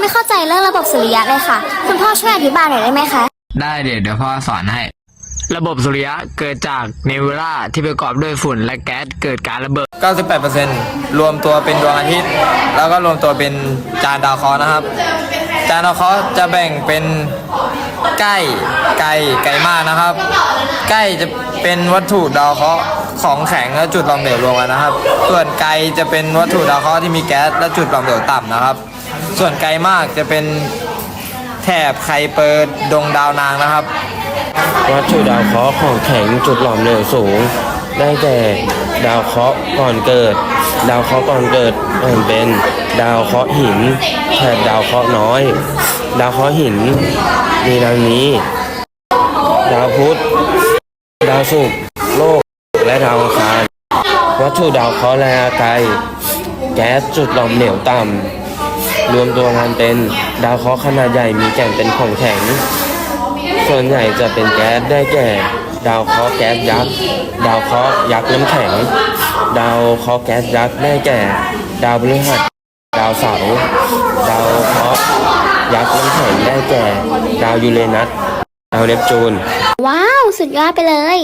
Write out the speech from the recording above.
ไม่เข้าใจเรื่องระบบสุริยะเลยค่ะ คุณพ่อช่วยอธิบายหน่อยได้ไหมคะ ได้เดี๋ยวเดี๋ยวพ่อสอนให้ ระบบสุริยะเกิดจากเนบูล่าที่ประกอบด้วยฝุ่นและแก๊สเกิดการระเบิด 98%รวมตัวเป็นดวงอาทิตย์ แล้วก็รวมตัวเป็นจานดาวเคราะห์นะครับ จานดาวเคราะห์จะแบ่งเป็นใกล้ไกลไกลมากนะครับ ใกล้จะเป็นวัตถุดาวเคราะห์ของแข็งและจุดหลอมเหลวรวมกันนะครับ ส่วนไกลจะเป็นวัตถุดาวเคราะห์ที่มีแก๊สและจุดหลอมเหลวต่ำนะครับ ส่วนไกลมากจะเป็นแถบไคเปอร์ดงดาวนางนะครับ วัตถุดาวเคราะห์ของแข็งจุดหลอมเหลวสูง ได้แก่ดาวเคราะห์ก่อนเกิด ดาวเคราะห์ก่อนเกิดแบ่งเป็นดาวเคราะห์หินแถบดาวเคราะห์น้อย ดาวเคราะห์หินมีดังนี้ ดาวพุธดาวศุกร์โลกและดาวอังคารวัตถุดาวเคราะห์แรงอาไกล แก๊สจุดหลอมเหลวต่ำ รวมตัวกันเป็นดาวเคราะห์ขนาดใหญ่มีแก่นเป็นของแข็ง ส่วนใหญ่จะเป็นแก๊สได้แก่ ดาวเคราะห์แก๊สยักษ์ดาวเคราะห์ยักษ์น้ำแข็ง ดาวเคราะห์แก๊สยักษ์ได้แก่ ดาวพฤหัสดาวเสาร์ดาวเคราะห์ยักษ์น้ำแข็งได้แก่ ดาวยูเรนัสดาวเนปจูน ว้าว สุดยอดไปเลย